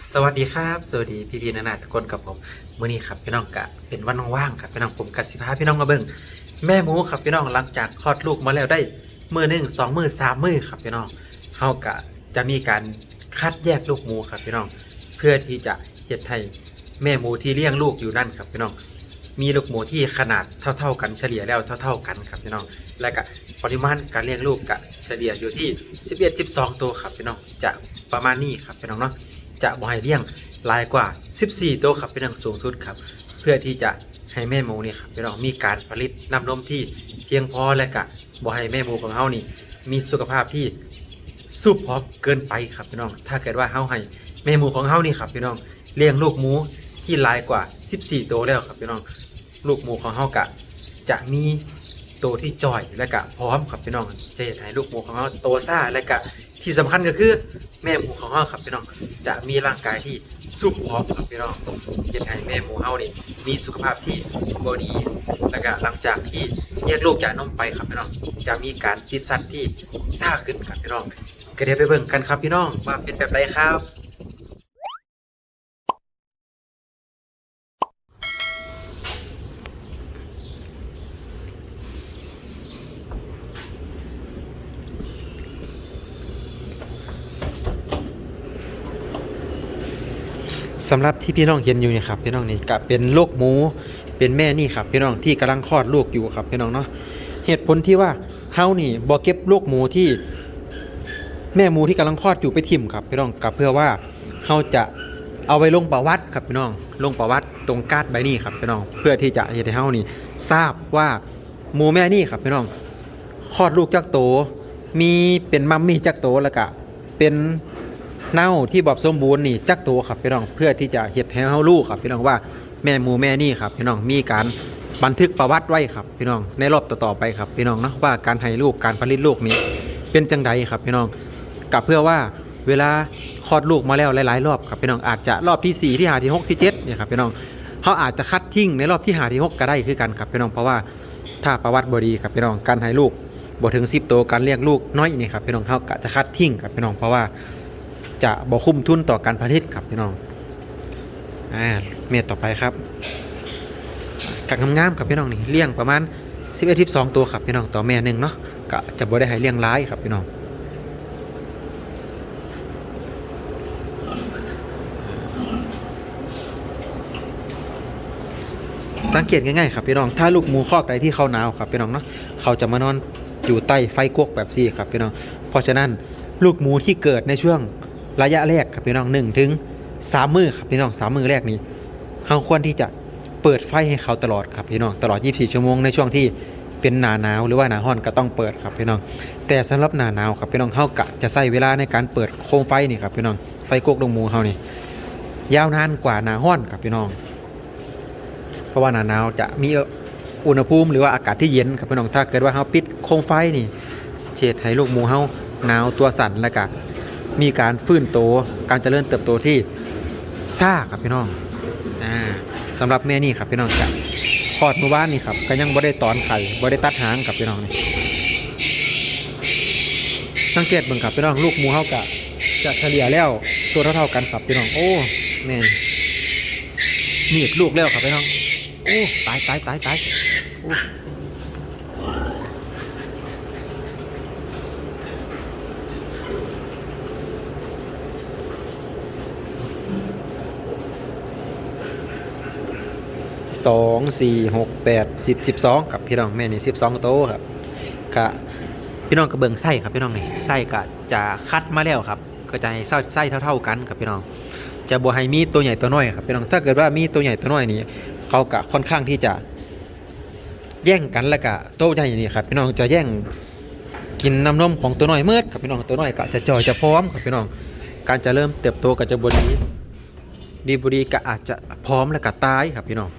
สวัสดีครับ สวัสดีพี่พี่นานาทุกคนกับผมมื้อนี้ครับพี่น้องกะเป็นวันว่างครับพี่น้องผมกสิพาพี่น้องมาเบิ่งแม่หมูครับพี่น้องหลังจากคลอดลูกมาแล้วได้มือหนึ่งสองมือสามมือครับพี่น้องเฮากะจะมีการคัดแยกลูกหมูครับพี่น้อง เพื่อที่จะเฮ็ดให้แม่หมูที่เลี้ยงลูกอยู่นั่นครับพี่น้องมีลูกหมูที่ขนาดเท่า ๆ กันเฉลี่ยแล้วเท่า ๆกันครับพี่น้อง และก็ปริมาณการเลี้ยงลูกกะเฉลี่ยอยู่ที่ 11 12 ตัวครับพี่น้องจะประมาณนี้ครับพี่น้องเนาะ จะบ่ให้เลี้ยงหลายกว่า 14 ตัวครับเป็นอย่างสูงสุดครับ เพื่อที่จะให้แม่หมูนี่ครับพี่น้องมีการผลิตน้ำนมที่เพียงพอและกะบ่ให้แม่หมูของเฮานี่ มีสุขภาพที่สุบพร้อมเกินไปครับพี่น้อง ถ้าเกิดว่าเฮาให้แม่หมูของเฮานี่ครับพี่น้องเลี้ยงลูกหมูที่หลายกว่า 14 ตัวแล้วครับพี่น้องลูกหมูของเฮากะจะมีตัวที่จ่อยและกะพร้อมครับพี่น้องจะเห็นให้ลูกหมูของเฮาโตซ่าและกะ ที่สำคัญก็คือแม่หมูของเฮาครับพี่น้องจะมีร่างกายที่สุขพร้อมครับพี่น้องเห็นให้แม่หมูเฮานี่มีสุขภาพที่บดีและก็หลังจากที่แยกลูกจากนมไปครับพี่น้องจะมีการติดสัตว์ที่ซ่าขึ้นครับพี่น้องก็เดี๋ยวไปเบิ่งกันครับพี่น้องว่าเป็นแบบไรครับ สำหรับที่พี่น้องเห็นอยู่นี่ครับพี่น้องนี่ก็เป็นลูกหมูเป็นแม่นี่ครับพี่น้องที่กำลังคลอดลูกอยู่ครับพี่น้องเนาะเหตุผลที่ว่าเฮานี่บ่เก็บลูกหมูที่แม่หมูที่กำลังคลอดอยู่ไปทิ่มครับพี่น้องกับเพื่อว่าเฮาจะเอาไว้ลงประวัติครับพี่น้องลงประวัติตรงการ์ดใบนี้ครับพี่น้องเพื่อที่จะเฮ็ดให้เฮานี่ทราบว่าหมูแม่นี่ครับพี่น้องคลอดลูกจากโตมีเป็นมัมมี่จากโตแล้วก็เป็น เน่าที่บอบสมบูรณ์นี่จักตัวครับพี่น้องเพื่อที่จะเฮ็ดให้เฮารู้ครับพี่น้องว่าแม่หมูแม่นี่ครับพี่น้องมีการบันทึกประวัติไว้ครับพี่น้องในรอบต่อๆไปครับพี่น้องเนาะว่าการให้ลูกการผลิตลูกนี้เป็นจังใดครับพี่น้องกับเพื่อว่าเวลาคลอดลูกมาแล้วหลายๆ รอบครับพี่น้องอาจจะรอบที่4ที่5ที่6ที่7เนี่ยครับพี่น้องเขาอาจจะคัดทิ้งในรอบที่5ที่6ก็ได้คือกันครับพี่น้องเพราะว่าถ้าประวัติบดีครับพี่น้องการให้ลูกบ่ถึง10ตัวการเลี้ยงลูกน้อยนี่ครับพี่น้องเขาจะคัดทิ้งครับพี่น้องเพราะว่า จะบ่คุ้มทุนต่อการผลิตครับพี่น้องอ่าเมตต่อไปครับกักงามๆครับพี่น้องนี่เลี้ยงประมาณ11 12ตัวครับพี่น้องต่อแม่หนึ่งเนาะก็จะบ่ได้ให้เลี้ยงร้ายครับพี่น้องสังเกตง่ายๆครับพี่น้องถ้าลูกหมูคอกใดที่เขาหนาวครับพี่น้องเนาะเขาจะมานอนอยู่ใต้ไฟกวกแบบซี่ครับพี่น้องเพราะฉะนั้นลูกหมูที่เกิดในช่วง ระยะแรกครับพี่น้องหนึ่งถึงสามมือครับพี่น้องสามมือแรกนี้เราควรที่จะเปิดไฟให้เขาตลอดครับพี่น้องตลอด 24 ชั่วโมงในช่วงที่เป็นหนาหนาวหรือว่าหนาร้อนก็ต้องเปิดครับพี่น้อง แต่สำหรับหนาหนาวครับพี่น้องเขากะจะใช้เวลาในการเปิดโคมไฟนี่ครับพี่น้องไฟกกลงมูเขานี่ยาวนานกว่าหนาร้อนครับพี่น้อง เพราะว่าหนาหนาวจะมีอุณหภูมิหรือว่าอากาศที่เย็นครับพี่น้องถ้าเกิดว่าเขาปิดโคมไฟนี่เฉดให้ลูกหมูเขาหนาวตัวสั่นแล้วก็ มีการฟื้นโตการเจริญเติบโตที่ซ่าครับพี่น้องอ่าสำหรับแม่นี่ครับพี่น้องจะคลอดเมื่อวานนี่ครับก็ยังบ่ได้ตอนไข่บ่ได้ตัดหางครับพี่น้องนี่สังเกตเบิ่งครับพี่น้องลูกหมูเขากะจะเฉลี่ยแล้วตัวเท่าๆกันครับพี่น้องโอ้แม่นหนีบลูกแล้วครับพี่น้องโอ้ตายตายตายตายโอ้ สองสี่หกแปดสิบสิบสองครับพี่น้องแม่นี่สิบสองโตครับกะพี่น้องกระเบิงไส้ครับพี่น้องนี่ไส้กะจะคัดมาแล้วครับ ก็จะให้ไส้ไส้เท่า ๆกันครับพี่น้อง จะบ่ให้มีตัวใหญ่ตัวน้อยครับพี่น้องถ้าเกิดว่ามีตัวใหญ่ตัวน้อยนี่เขากะค่อนข้างที่จะ แย่งกันแล้วก็ตัวใหญ่นี่ครับพี่น้องจะแย่งกินน้ำนมของตัวน้อยเมื่อครับพี่น้องตัวน้อยก็จะจ่อยจะพร้อมครับพี่น้องการจะเริ่มเติบโตก็จะบดีดีบดีก็อาจจะพร้อมแล้วก็ตายครับพี่น้อง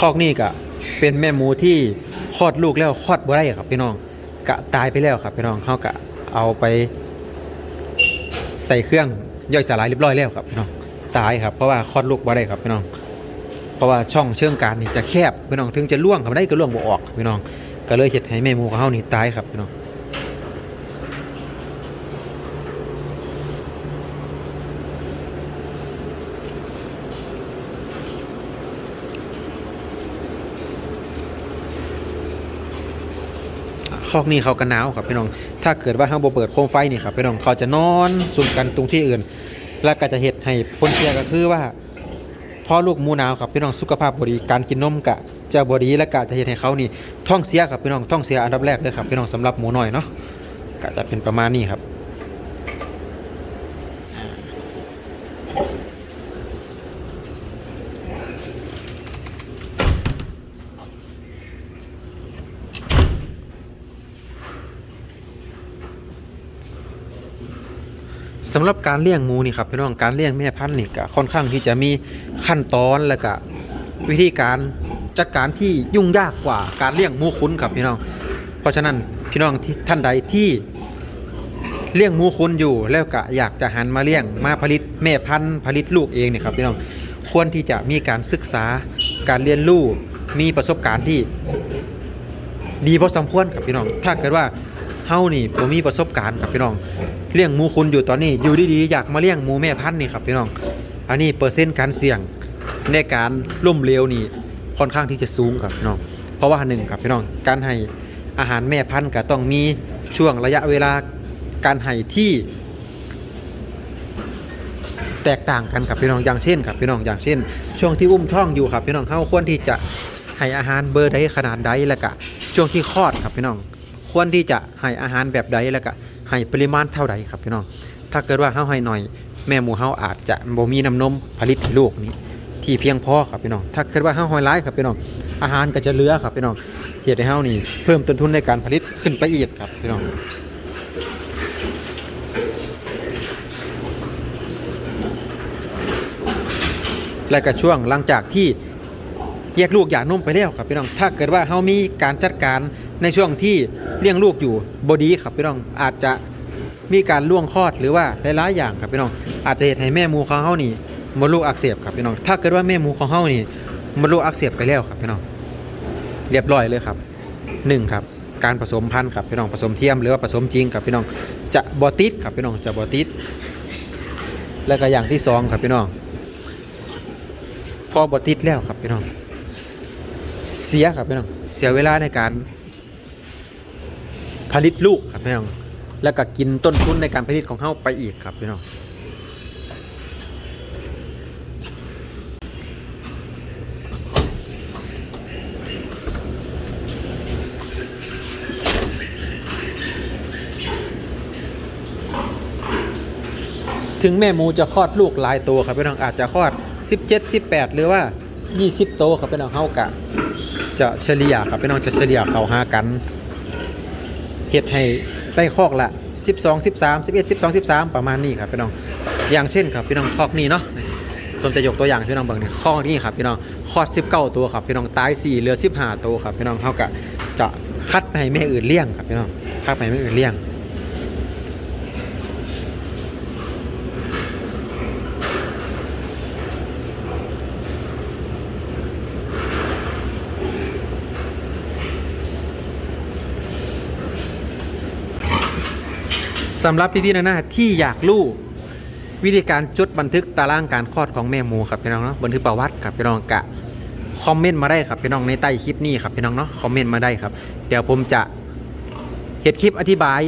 คอกนี่ก็เป็นแม่หมูที่คลอดลูกแล้วคลอดบ่ได้ครับพี่น้องกะตายไปแล้วครับพี่น้องเขากะเอาไป ใส่เครื่องย่อยสลายเรียบร้อยแล้วครับพี่น้องตายครับเพราะว่าคลอดลูกบ่ได้ครับพี่น้อง เพราะว่าช่องเชื่องการนี่จะแคบพี่น้องถึงจะล่วงครับได้ก็ล่วงบ่ออกพี่น้อง ก็เลยเห็ดให้แม่หมูของเขานี่ตายครับพี่น้อง คอกนี้เขากันหนาวครับพี่น้อง ถ้าเกิดว่าเฮาบ่เปิดโคมไฟนี่ครับพี่น้องเขาจะนอนซุ่มกันตรงที่อื่น แล้วก็จะเห็ดให้ผลเสียก็คือว่าพ่อลูกมูหนาวครับพี่น้องสุขภาพบดีการกินนมกะจะบดีและกะจะเห็นให้เขานี่ท้องเสียครับพี่น้องท้องเสียอันดับแรกเลยครับพี่น้องสำหรับหมูน้อยเนาะกะจะเป็นประมาณนี้ครับ สำหรับการเลี้ยงหมูนี่ครับพี่น้องการเลี้ยงแม่พันธุ์นี่ก็ค่อนข้างที่จะมีขั้นตอนและก็วิธีการจัดการที่ยุ่งยากกว่าการเลี้ยงหมูคุ้นครับพี่น้อง เพราะฉะนั้นพี่น้องที่ท่านใดที่เลี้ยงหมูคุ้นอยู่แล้วก็อยากจะหันมาเลี้ยงมาผลิตแม่พันธุ์ผลิตลูกเองเนี่ยครับพี่น้องควรที่จะมีการศึกษาการเรียนรู้มีประสบการณ์ที่ดีพอสมควรครับพี่น้อง ถ้าเกิดว่าเฮานี่ผมมีประสบการณ์ครับพี่น้อง เลี้ยงหมูคุณอยู่ตอนนี้อยู่ดีๆอยากมาเลี้ยงหมูแม่พันธุ์นี่ครับพี่น้อง อันนี้เปอร์เซ็นต์การเสี่ยงในการล่มเหลวนี่ค่อนข้างที่จะสูงครับพี่น้อง เพราะว่าหนึ่งครับพี่น้องการให้อาหารแม่พันธุ์ก็ต้องมีช่วงระยะเวลาการให้ที่แตกต่างกันครับพี่น้องอย่างเช่นครับพี่น้องอย่างเช่น ช่วงที่อุ้มท้องอยู่ครับพี่น้องเฮาควรที่จะให้อาหารเบอร์ใดขนาดใดแล้วก็ช่วงที่คลอดครับพี่น้อง ควรที่จะให้อาหารแบบใดแล้วก็ ให้ปริมาณเท่าใดครับพี่น้อง ถ้าเกิดว่าเฮาให้หน่อย แม่หมูเฮาอาจจะบ่มีน้ำนมผลิตให้ลูกนี้ที่เพียงพอครับพี่น้อง ถ้าเกิดว่าเฮาห้ร้ายครับพี่น้อง อาหารก็จะเหลือครับพี่น้องเหตุให้เฮานี่เพิ่มต้นทุนในการผลิตขึ้นไปอีกครับพี่น้องและก็ช่วงหลังจากที่แยกลูกหย่านมไปแล้วครับพี่น้อง ถ้าเกิดว่าเฮามีการจัดการ ในช่วงที่เลี้ยงลูกอยู่บดีครับพี่น้องอาจจะมีการล่วงคลอดหรือว่าหลายๆอย่างครับพี่น้องอาจจะเหตุให้แม่หมูของเฮานี่มดลูกอักเสบครับพี่น้องถ้าเกิดว่าแม่หมูของเฮานี่มดลูกอักเสบไปแล้วครับพี่น้องเรียบร้อยเลยครับหนึ่งครับการผสมพันธุ์ครับพี่น้องผสมเทียมหรือว่าผสมจริงครับพี่น้องจะบอติดครับพี่น้องจะบอติดแล้วก็อย่างที่สองครับพี่น้องพอบอติดแล้วครับพี่น้องเสียครับพี่น้องเสียเวลาในการ ผลิตลูกครับพี่น้อง แล้วก็กินต้นทุนในการผลิตของเขาไปอีกครับพี่น้องถึงแม่หมูจะคลอดลูกหลายตัวครับพี่น้องอาจจะคลอด 17 18 หรือว่า 20 โตวครับพี่น้องเฮากะ จะเฉลี่ยครับพี่น้องจะเฉลี่ยเขาหากัน เฮ็ดให้ได้คอกละ 12 13 11 12 13 ประมาณนี้ครับพี่น้อง อย่างเช่นครับพี่น้องคอกนี้เนาะผมจะยกตัวอย่างพี่น้องเบิ่งนี่คอกนี้ครับพี่น้องคอด19 ตัวครับพี่น้องตาย4เหลือ 15 ตัวครับพี่น้องเฮากะจะคัดให้แม่อื่นเลี้ยงครับพี่น้องคัดให้แม่อื่นเลี้ยง สำหรับพี่ๆนะนะที่อยากรู้วิธีการจดบันทึกตารางการคลอดของแม่หมูครับพี่น้องเนาะบันทึกประวัติครับพี่น้องกะคอมเมนต์มาได้ครับพี่น้องในใต้คลิปนี้ครับพี่น้องเนาะคอมเมนต์มาได้ครับ เดี๋ยวผมจะเห็ดคลิปอธิบาย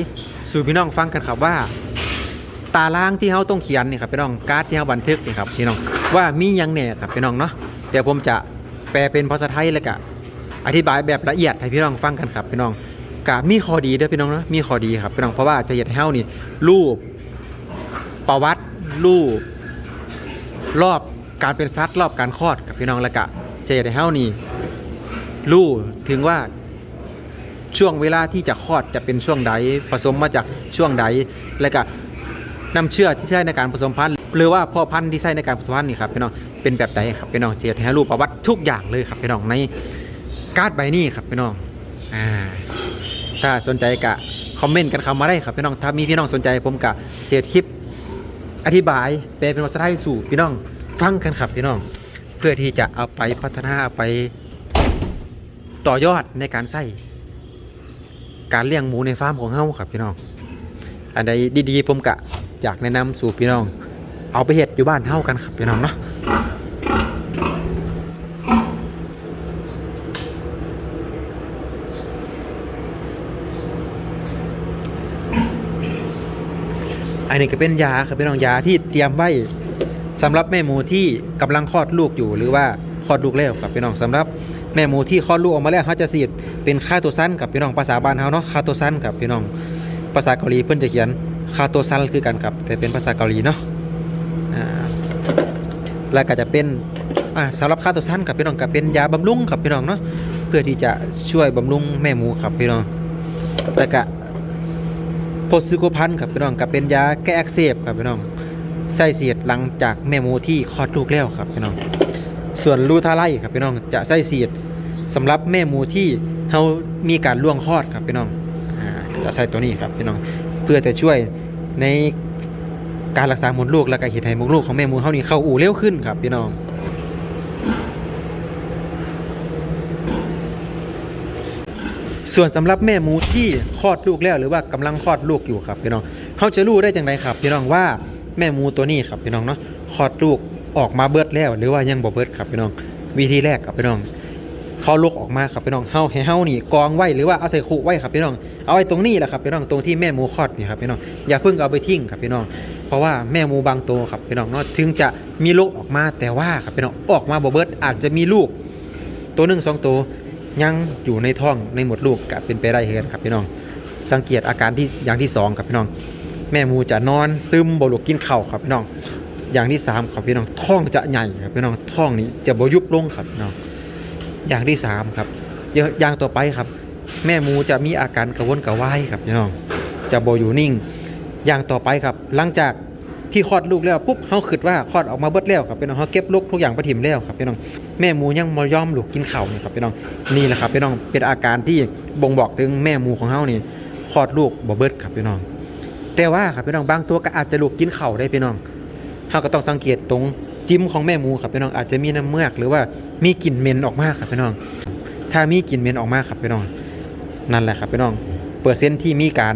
สู่พี่น้องฟังกันครับว่า ตารางที่เขาต้องเขียนนี่ครับพี่น้องการ์ดที่เขาบันทึกนี่ครับพี่น้องว่ามียังแหน่ครับพี่น้องเนาะเดี๋ยวผมจะแปลเป็นภาษาไทยแล้วก็อธิบายแบบละเอียดให้พี่น้องฟังกันครับพี่น้อง กะมีข้อดีเด้อพี่น้องนะมีข้อดีครับพี่น้องเพราะว่าจะเห็ดให้เฮานี่รูปประวัติรูปรอบการเป็นซัดรอบการคลอดกับพี่น้องแล้วก็จะเห็ดให้เฮานี่รู้ถึงว่าช่วงเวลาที่จะคลอดจะเป็นช่วงใดผสมมาจากช่วงใดแล้วก็น้ำเชื่อที่ใช้ในการผสมพันธุ์หรือว่าพ่อพันธุ์ที่ใช้ในการผสมพันธุ์นี่ครับพี่น้องเป็นแบบใดครับพี่น้องเจียดให้รูปประวัติทุกอย่างเลยครับพี่น้องในการ์ดใบนี้ครับพี่น้องอ่า ถ้าสนใจกะคอมเมนต์กันเข้ามาได้ครับพี่น้องถ้ามีพี่น้องสนใจผมกะเจียคลิปอธิบายแปลเป็นภาษาไทยสู่พี่น้องฟังกันครับพี่น้อง เพื่อที่จะเอาไปพัฒนาเอาไปต่อยอดในการใส่การเลี้ยงหมูในฟาร์มของเฮาครับพี่น้อง อันใดดีๆผมกะอยากแนะนำสู่พี่น้อง เอาไปเฮ็ดอยู่บ้านเฮากันครับพี่น้องเนาะ อันนี้ก็เป็นยาครับพี่น้องยาที่เตรียมไว้สำหรับแม่หมูที่กำลังคลอดลูกอยู่หรือว่าคลอดลูกแล้วครับพี่น้องสำหรับแม่หมูที่คลอดลูกออกมาแล้วเขาจะฉีดเป็นคาโตซันกับพี่น้องภาษาบ้านเขาเนาะคาโตซันกับพี่น้องภาษาเกาหลีเพิ่นจะเขียนคาโตซันคือกันครับแต่เป็นภาษาเกาหลีเนาะอ่าแล้วก็จะเป็นอ่าสำหรับคาโตซันกับพี่น้องก็เป็นยาบำรุงครับพี่น้องเนาะเพื่อที่จะช่วยบำรุงแม่หมูครับพี่น้องแล้วก็ พซิโกพันครับพี่น้องกับเป็นยาแก้อักเสบครับพี่น้องใส่เสียดหลังจากแม่หมูที่คลอดลูกแล้วครับพี่น้อง ส่วนลูทาไลครับพี่น้องจะใส่เสียดสำหรับแม่หมูที่เฮามีการล่วงคลอดครับพี่น้องอจะใส่ตัวนี้ครับพี่น้องเพื่อจะช่วยในการรักษามดลูกและการเห็ดให้มดลูกของแม่หมูเฮานี่เข้าอู่เร็วขึ้นครับพี่น้อง ส่วนสำหรับแม่หมูที่คลอดลูกแล้วหรือว่ากำลังคลอดลูกอยู่ครับพี่น้องเขาจะรู้ได้จังไดครับพี่น้องว่าแม่หมูตัวนี้ครับพี่น้องเนาะคลอดลูกออกมาเบิดแล้ว หรือว่ายังบ่เบิดครับพี่น้อง วิธีแรกครับพี่น้องเขาลูกออกมาครับพี่น้องเฮาให้เฮานี่กองไว้หรือว่าเอาใส่คุไว้ครับพี่น้อง เอาไว้ตรงนี้แหละครับพี่น้องตรงที่แม่หมูคลอดนี่ครับพี่น้องอย่าเพิ่งเอาไปทิ้งครับพี่น้อง เพราะว่าแม่หมูบางตัวครับพี่น้องเนาะถึงจะมีลูกออกมาแต่ว่าครับพี่น้องออกมาบ่เบิดอาจจะมีลูกตัวหนึ่งสองตัว ยังอยู่ในท้องในหมดลูกก็เป็นไปได้เหมือนกันครับพี่น้อง สังเกตอาการที่อย่างที่สองครับพี่น้อง แม่หมูจะนอนซึมบ่ลุกกินข้าวครับพี่น้อง อย่างที่สามครับพี่น้องท้องจะใหญ่ครับพี่น้องท้องนี้จะบ่ยุบลงครับพี่น้อง อย่างที่สามครับอย่างต่อไปครับ แม่หมูจะมีอาการกระวนกระวายครับพี่น้อง จะบ่อยู่นิ่ง อย่างต่อไปครับ หลังจาก ที่คลอดลูกแล้วปุ๊บเขาคิดว่าคลอดออกมาเบิดแล้วครับพี่น้องเขาเก็บลูกทุกอย่างไปถิ่มแล้วครับพี่น้องแม่หมูยังมายอมลูกกินข้าวนี่ครับพี่น้องนี่แหละครับพี่น้องเป็นอาการที่บ่งบอกถึงแม่หมูของเฮานี่คลอดลูกบ่เบิดครับพี่น้อง แต่ว่าครับพี่น้องบางตัวก็อาจจะลูกกินข้าได้พี่น้องเฮาก็ต้องสังเกตตรงจิ้มของแม่หมูครับพี่น้องอาจจะมีน้ำเมือกหรือว่ามีกลิ่นเหม็นออกมาครับพี่น้อง ถ้ามีกลิ่นเหม็นออกมาครับพี่น้องนั่นแหละครับพี่น้อง เปอร์เซ็นต์ที่มีการ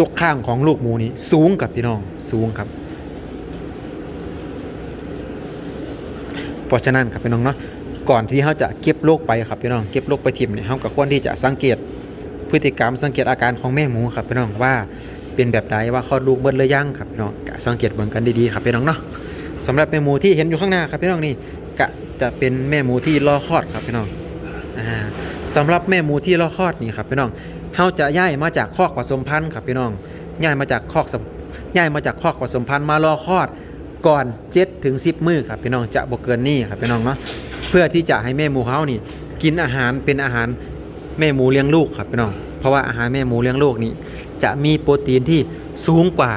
ตกข้างของลูกหมูนี้สูงกับพี่น้องสูงครับเพราะฉะนั้นครับพี่น้องเนาะก่อนที่เขาจะเก็บโรคไปครับพี่น้องเก็บโรคไปทิมเนี่ยเขาก็ควรที่จะสังเกตพฤติกรรมสังเกตอาการของแม่หมูครับพี่น้องว่าเป็นแบบใดว่าคลอดลูกเบิดหรือยังครับพี่น้องก็สังเกตเบิ่งกันดีๆครับพี่น้องเนาะสำหรับแม่หมูที่เห็นอยู่ข้างหน้าครับพี่น้องนี่ก็จะเป็นแม่หมูที่รอคลอดครับพี่น้องอ่าสำหรับแม่หมูที่รอคลอดนี่ครับพี่น้อง เขาจะย้ายมาจากคอกผสมพันธุ์ครับพี่น้องย้ายมาจากคอกย้ายมาจากคอกผสมพันธุ์มารอคลอดก่อน7ถึง10 มื้อครับพี่น้องจะบ่เกินนี้ครับพี่น้องเนาะเพื่อที่จะให้แม่หมูเขานี่ กินอาหารเป็นอาหารแม่หมูเลี้ยงลูกครับพี่น้องเพราะว่าอาหารแม่หมูเลี้ยงลูกนี่จะมีโปรตีนที่สูงกว่า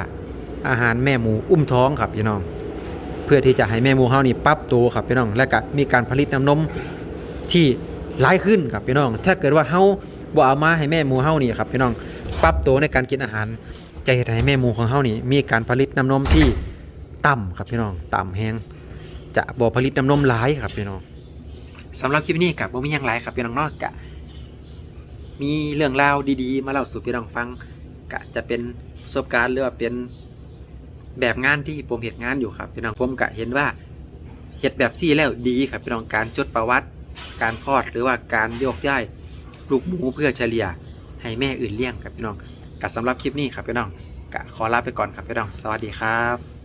อาหารแม่หมูอุ้มท้องครับพี่น้อง เพื่อที่จะให้แม่หมูเขานี่ปรับตัวครับพี่น้อง และก็มีการผลิตน้ำนมที่หลายขึ้นครับพี่น้อง ถ้าเกิดว่าเฮา บ่เอามาให้แม่หมูเฮานี่ครับพี่น้องปรับตัวในการกินอาหารจะเฮ็ดให้แม่หมูของเฮานี่มีการผลิตน้ำนมที่ต่ำครับพี่น้องต่ำแห้งจะบ่ผลิตน้ำนมหลายครับพี่น้องสำหรับคลิปนี้กับบ่มีหยังหลายครับพี่น้องเนอกจะมีเรื่องราวดีๆ มาเล่าสู่พี่น้องฟังกะจะเป็นประสบการณ์หรือว่าเป็นแบบงานที่ผมเห็นงานอยู่ครับพี่น้องผมกะเห็นว่าเห็ดแบบซี่แล้วดีครับพี่น้องการจดประวัติ การคลอดหรือว่าการโยกย้าย ลูกหมูเพื่อเฉลี่ยให้แม่อื่นเลี้ยงครับพี่น้องกะสำหรับคลิปนี้ครับพี่น้องก็ขอลาไปก่อนครับพี่น้อง สวัสดีครับ